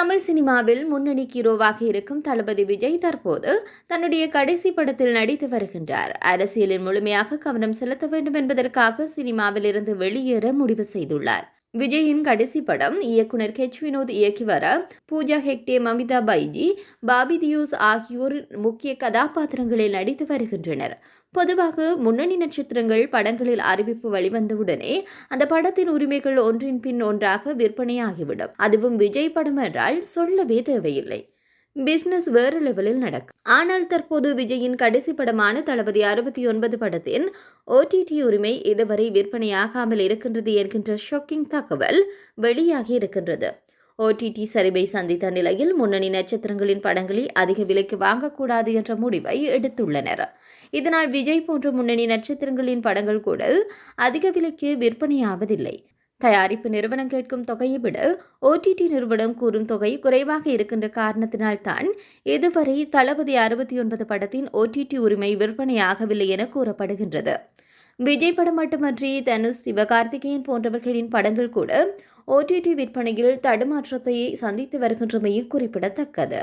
தமிழ் சினிமாவில் முன்னணி ஹீரோவாக இருக்கும் தளபதி விஜய் தற்போது தன்னுடைய கடைசி படத்தில் நடித்து வருகின்றார். அரசியலில் முழுமையாக கவனம் செலுத்த வேண்டும் என்பதற்காக சினிமாவில் இருந்து வெளியேற முடிவு செய்துள்ளார். விஜயின் கடைசி படம் இயக்குனர் கெச் வினோத் இயக்கி வர பூஜா ஹெக்டே மமிதா பைஜி பாபி தியோஸ் ஆகியோர் முக்கிய கதாபாத்திரங்களில் நடித்து வருகின்றனர். பொதுவாக முன்னணி நட்சத்திரங்கள் படங்களில் அறிவிப்பு வெளிவந்தவுடனே அந்த படத்தின் உரிமைகள் ஒன்றின் பின் ஒன்றாக விற்பனையாகிவிடும். அதுவும் விஜய் படம் என்றால் சொல்லவே தேவையில்லை. பிசினஸ் வேறு லெவலில் நடக்கும் ஆனால் தற்போது விஜயின் கடைசி படமான தளபதி அறுபத்தி ஒன்பது படத்தின் ஓடிடி உரிமை இதுவரை விற்பனையாகாமல் இருக்கின்றது என்கின்ற ஷாக்கிங் தகவல் வெளியாகி இருக்கின்றது. ஓடிடி சரிவை சந்தித்த நிலையில் முன்னணி நட்சத்திரங்களின் படங்களை அதிக விலைக்கு வாங்கக்கூடாது என்ற முடிவை எடுத்துள்ளனர். இதனால் விஜய் போன்ற முன்னணி நட்சத்திரங்களின் படங்கள் கூட அதிக விலைக்கு விற்பனையாவதில்லை. தயாரிப்பு நிறுவனம் கேட்கும் தொகையை விட ஓடிடி நிறுவனம் கூறும் தொகை குறைவாக இருக்கின்ற காரணத்தினால் தான் இதுவரை தளபதி அறுபத்தி ஒன்பது படத்தின் ஓடிடி உரிமை விற்பனையாகவில்லை என கூறப்படுகின்றது. விஜய் படம் மட்டுமன்றி தனுஷ் சிவகார்த்திகேயன் போன்றவர்களின் படங்கள் கூட ஓடிடி விற்பனையில் தடுமாற்றத்தை சந்தித்து வருகின்றமையும் குறிப்பிடத்தக்கது.